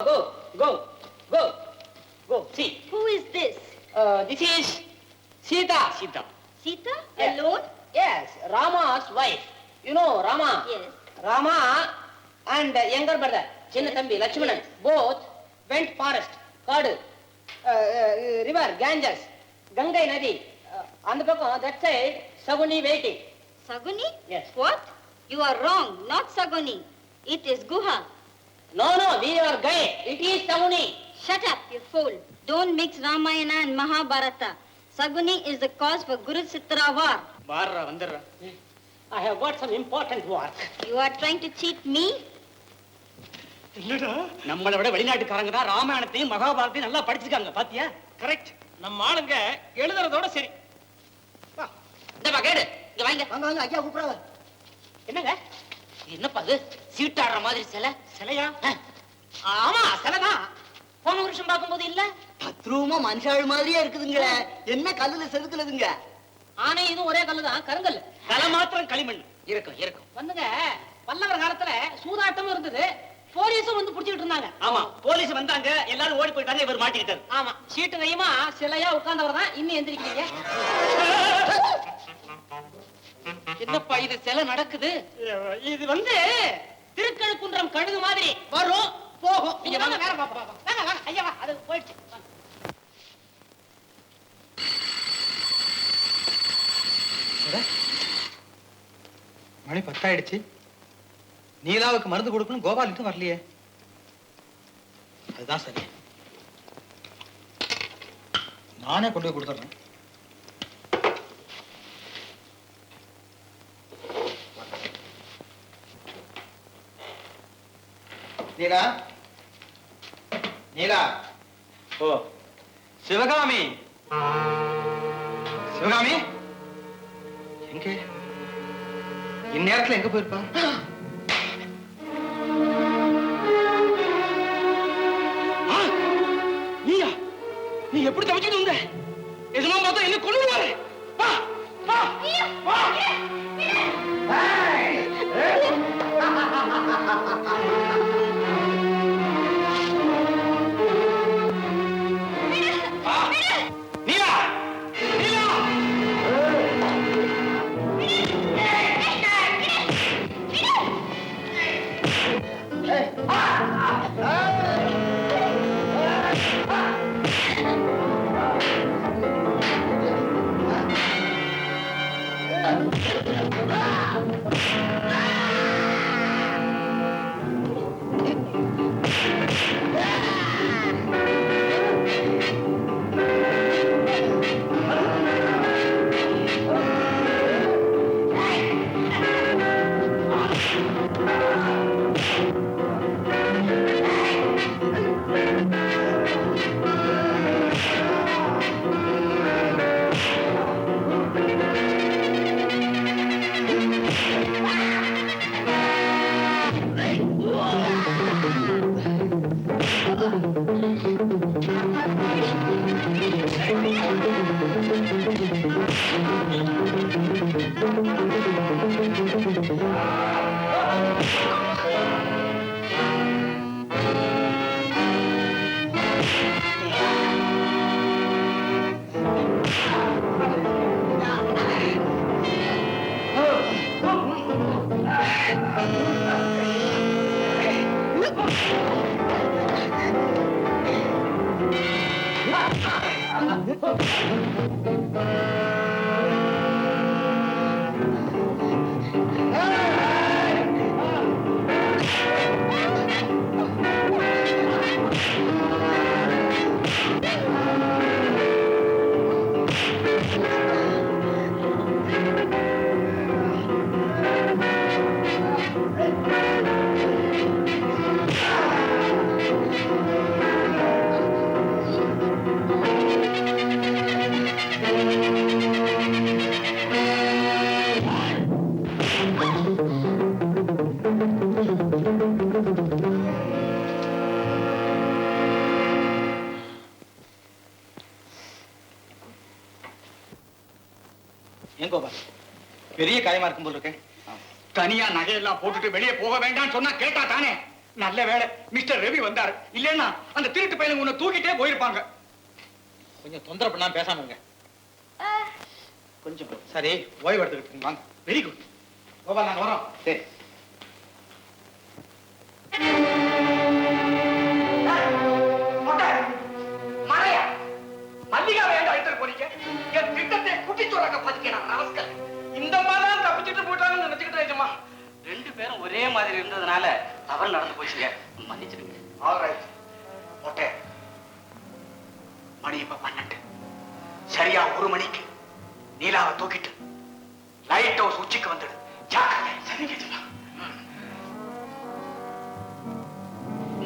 Go, go, go, go. See, Who is this? uh, this is Sita. Sita Sita? Yes. Alone? Yes, Rama's wife. You know Rama. Yes. Rama and younger brother. தம்பி Lakshmanan Yes. both went forest, காடு river Ganges Ganga நதி uh, அந்த பக்கம் that side Shakuni waiting. Saguni? Yes. What? You are wrong. Not Saguni. It is Guha. No, no, we are gay. It is Saguni. Shut up, you fool. Don't mix Ramayana and Mahabharata. Saguni is the cause for Guru Sitra war. வாடுறா வந்துடுறா I have got some important work. You are trying to cheat me? இல்லடா நம்மளை விட வெளிநாட்டுக்காரங்க தான் ராமாயணத்தையும் மகாபாரத்தையும் நல்லா படிச்சிருக்காங்க பாத்தியா correct நம்ம ஆளுங்க எழுதுறதோட சரி இந்த கேடு இங்க வாங்க வாங்க வாங்க ஐயா கூப்பிடாத என்னங்க என்னப்பா அது சீட்டாடுற மாதிரி சிலை. சிலையா? ஆமா சிலைதான். போன வருஷம் பார்க்கும்போது இல்ல? பத்ரூமா மனுஷாள் மாதிரியே இருக்குதுங்களே. என்ன கல்லுல செதுக்குலதுங்க ஆனா இதுவும் ஒரே கல்லு தான் கருங்கல். தலை மாத்திரம் களிமண். இருக்கும் இருக்கும். வந்துங்க பல்லவர் காலத்துல சூதாட்டமும் இருந்தது. போலீஸும் வந்து புடிச்சிட்டு இருந்தாங்க. ஆமா போலீஸ் வந்தாங்க எல்லாரும் ஓடி போயிட்டாங்க இவர் மாட்டிக்கிட்டாரு. ஆமா சீட்டு கையுமா சிலையா உட்கார்ந்தவர் தான் இன்னும் எந்திரிக்கிறீங்க. என்னப்பா இது சிலை நடக்குது? இது வந்து திருக்கழுக்குன்றம் கழுகு மாதிரி வரும் போகும். நீங்க வாங்க வேற பாப்போம் வாங்க வாங்க. ஐயா வா அது போயிடுச்சு. மணி பத்தாயிடுச்சு. நீலாவுக்கு மருந்து கொடுக்கணும் கோபால் இன்னும் வரலையே. அதுதான் சரி. நானே கொண்டு போய் கொடுத்துட்றேன். நீலா? நீலா? ஓ சிவகாமி. சிவகாமி? எங்கே? இந்நேரத்துல எங்க போயிருப்பா? நீயா? நீ எப்படி தப்பிச்சுட்டு வந்த? எதுனா பார்த்தா என்ன கொண்டு வா வா வா. ஏன் காயமா இருக்கும் போல் இருக்கேன் தனியா நகையெல்லாம் போட்டுட்டு வெளியே போக வேண்டாம்னு சொன்னா கேட்டா தானே? நல்ல வேளை மிஸ்டர் ரவி வந்தாரு. இல்லைன்னா அந்த திருட்டு பையனுங்க உன்னை தூக்கிட்டே போயிருப்பாங்க. கொஞ்சம் தொந்தரவு பண்ணாம பேசாம இருங்க. கொஞ்சம் சரி ஓய்வு எடுத்துக்கிட்டு வாங்க வெரி குட் கோபால் நாங்க வரோம். சரி. மறையா? மல்லிகா வேண்டாம் அழைத்து போறீங்க? என் திட்டத்தை குட்டி சொல்றாங்க பாத்தீங்கன்னா நமஸ்கார் பேரும் ஒரே மாதிரி இருந்ததுனால தவறு நடந்து போச்சுங்க. மன்னிச்சிடுங்க. ஆல்ரைட் ஓகே மணி இப்ப பன்னெண்டு. சரியா ஒரு மணிக்கு நீலாவை தூக்கிட்டு லைட் ஹவுஸ் உச்சிக்கு வந்துடு. ஜாக்கிரதை. சரிங்க ஜமா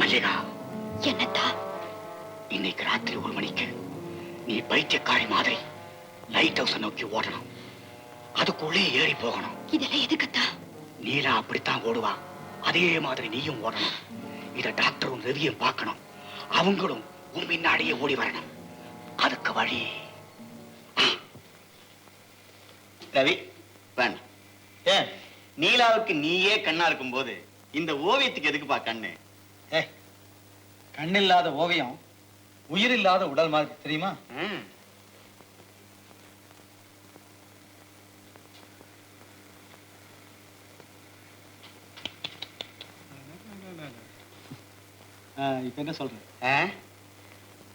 மல்லிகா என்னத்தா? இன்னைக்கு ராத்திரி ஒரு மணிக்கு நீ பைத்தியக்காரி மாதிரி லைட் ஹவுஸ நோக்கி ஓடணும். அதுக்குள்ளே ஏறி போகணும். இதெல்லாம் எதுக்குத்தா? நீலா அப்படித்தான் ஓடுவா. அதே மாதிரி நீயும் ஓடணும். இத டாக்டரும் ரவியும் பார்க்கணும். அவங்களும் உன் பின்னாடியே ஓடி வரணும். அதுக்கு வழி. ரவி வேண்டாம் ஏன் நீலாவுக்கு நீயே கண்ணா இருக்கும்போது இந்த ஓவியத்துக்கு எதுக்குப்பா கண்ணு? ஏ கண்ணில்லாத ஓவியம் உயிரில்லாத உடல் மாதிரி தெரியுமா? இப்ப என்ன சொல்றேன் ஆ?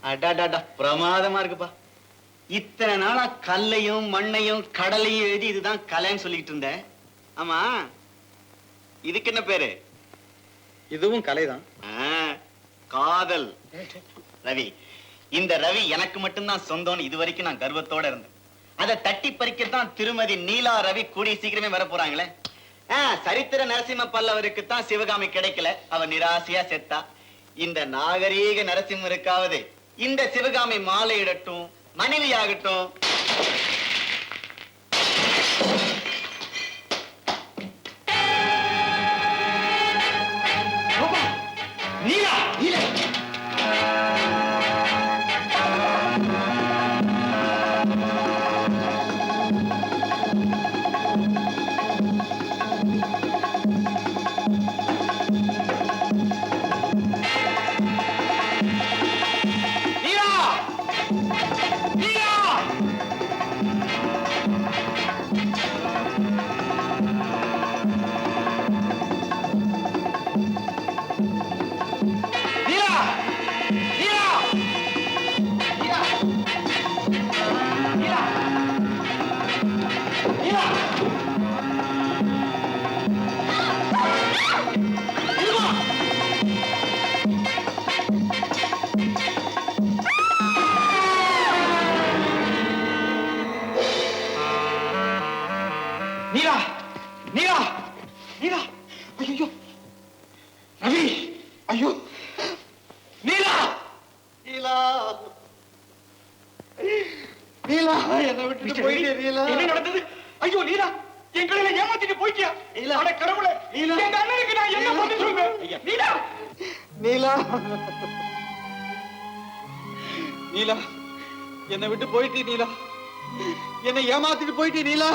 அடாடாடா பிரமாதமா இருக்குப்பா. இத்தனை நாளா கல்லையும் மண்ணையும் கடலையும் எழுதி இதுதான் கலைன்னு சொல்லிட்டு இருந்தேன். ஆமா? இதுக்கு என்ன பேரு? இதுவும் கலைதான். காதல். ரவி இந்த ரவி எனக்கு மட்டும்தான் சொந்தம்னு இது வரைக்கும் நான் கர்வத்தோட இருந்தேன். அதை தட்டி பறிக்கத்தான் திருமதி நீலா ரவி கூடிய சீக்கிரமே வர போறாங்களே. சரித்திர நரசிம்ம பல்லவருக்கு தான் சிவகாமி கிடைக்கல. அவர் நிராசையா செத்தா. இந்த நாகரீக நரசிம்மருக்காவது இந்த சிவகாமி மாலையிடட்டும் மனைவியாகட்டும் E ஐயோ. நீலா! நீலா! நீலா என்ன விட்டு போயிட்டே நீலா. என்ன நடந்தது? ஐயோ நீலா! எங்களை ஏமாத்திட்டு போயிட்டியா? நீலா. அட கடவுளே! நீலா. எங்க அண்ணனுக்கு நான் என்ன பண்ணி சொல்றேன் நீலா! நீலா. நீலா. என்னை விட்டு போயிட்டு நீலா. என்னை ஏமாத்திட்டு போயிட்டு நீலா.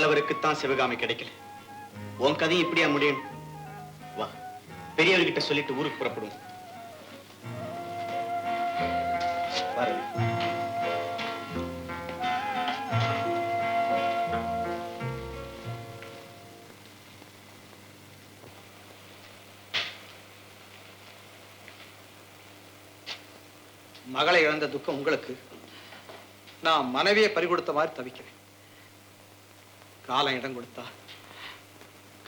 சரித்திர பல்லவருக்குத்தான் சிவகாமி கிடைக்கல. உன் கதையும் இப்படியா முடியும்? வா பெரியவர்கிட்ட சொல்லிட்டு ஊருக்கு புறப்படுவோம். மகளை இழந்த துக்கம் உங்களுக்கு. நான் மனைவியை பறிகொடுத்த மாதிரி தவிக்கிறேன். காலம் இடம் கொடுத்தா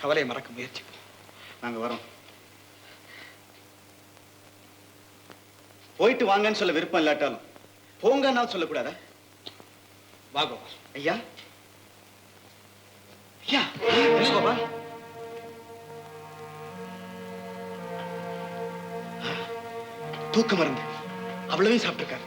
கவலையை மறக்க முயற்சிப்போம். நாங்கள் வரோம். போயிட்டு வாங்கன்னு சொல்ல விருப்பம் இல்லாட்டாலும் போங்கன்னா சொல்லக்கூடாதா? வா கோபால். ஐயா. ஐயா கோபால்? தூக்க மருந்து. அவ்வளவே சாப்பிட்டுருக்காரு.